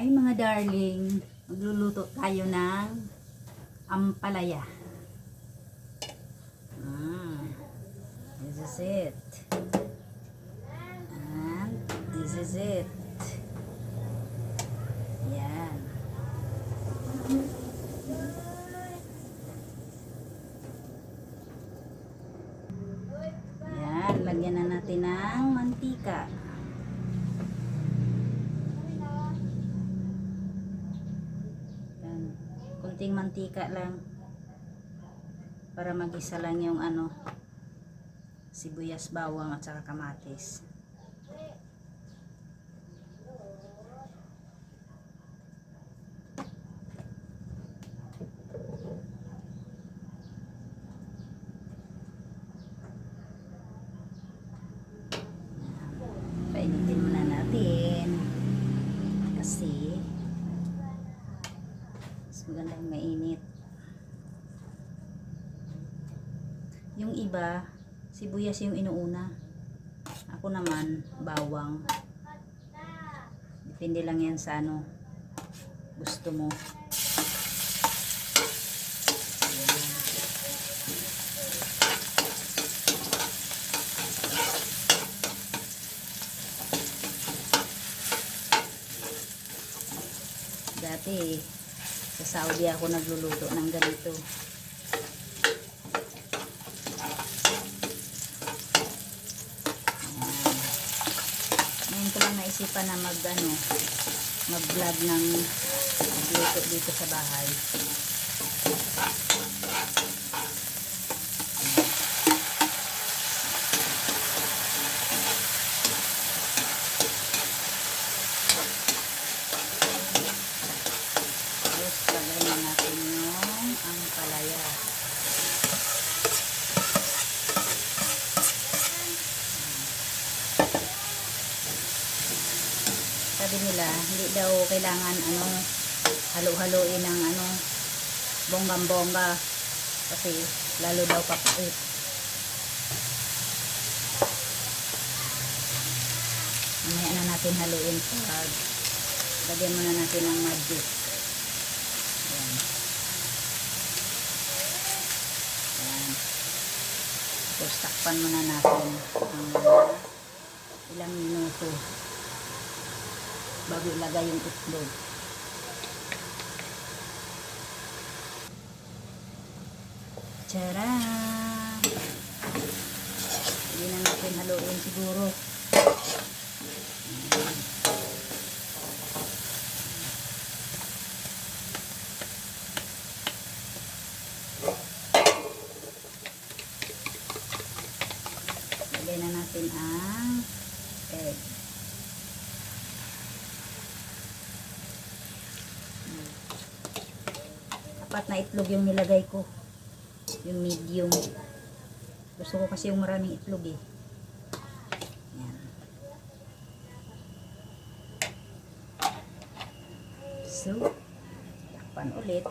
Hi mga darling, magluluto tayo ng ampalaya. Ah, this is it. And this is it. Yan. Yan, lagyan na natin ng mantika. Yan. Kunting mantika lang. Para magisa lang yung ano, sibuyas, bawang at saka kamatis. Painitin muna natin. Kasi mas magandang mainit. Yung iba, sibuyas yung inuuna. Ako naman, bawang. Depende lang yan sa ano gusto mo. Dati, sa Saudi ako nagluluto ng ganito. Ngayon ko naisipan na mag ano, mag vlog ng magluto dito sa bahay. Tapos lagay na natin yung ang palaya. Sabi nila, hindi daw kailangan ano halo-haloin ng ano bonggam-bongga kasi lalo daw papait. Mamaya na natin haluin pag lagyan muna natin ng magic. Ayan. Ayan. Tapos takpan muna natin ang ilang minuto bago ilagay yung itlog. Tcharam! Hindi na natin haluin siguro. Lagay na natin ang egg. Apat na itlog yung nilagay ko. Yung medium. Gusto ko kasi yung maraming itlog eh. Yan. So, takpan ulit.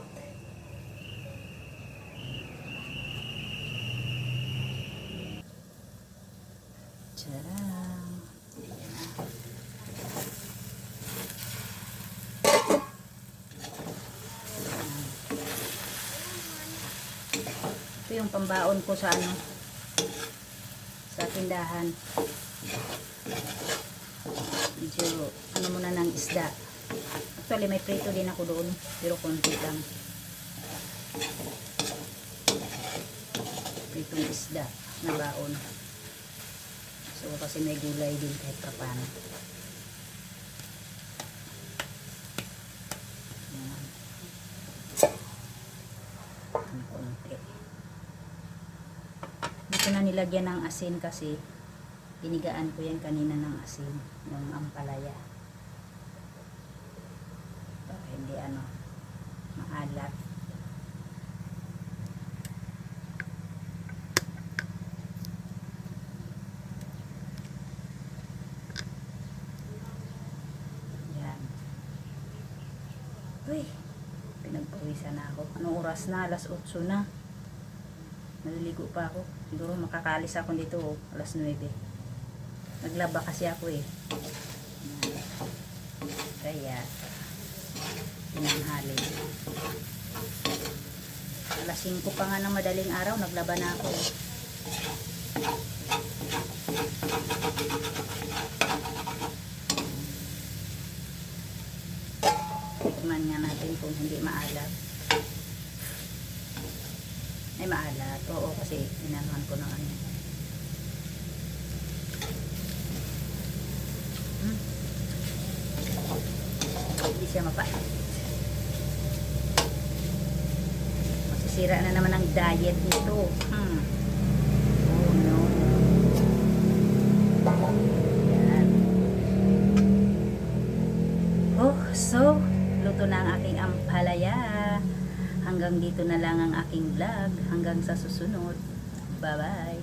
Tcharam! Ito yung pambaon ko sa ano sa tindahan. Medyo ano muna ng isda. Actually may prito din ako doon pero konti lang. Pritong isda na baon. So kasi may gulay din kahit kapano. Yan. Ang konti. Dito na nilagyan ng asin kasi ginigaan ko yan kanina ng asin ng ampalaya. Para hindi ano maalat. Yan. Uy, pinagpawisan na ako. Anong oras na? Alas 8 na. Naliligo pa ako. Siguro makakalis ako dito oh, alas 9. Naglaba kasi ako eh. Kaya, tinanghali. Alas 5 pa nga ng madaling araw, naglaba na ako. Tikman nga natin kung hindi maalat. Ay, maalat. Oo, kasi inanuhan ko ng ano. Hmm. Hindi siya mapait. Masisira na naman ang diet nito. Hmm. Hanggang dito na lang ang aking vlog. Hanggang sa susunod. Bye-bye.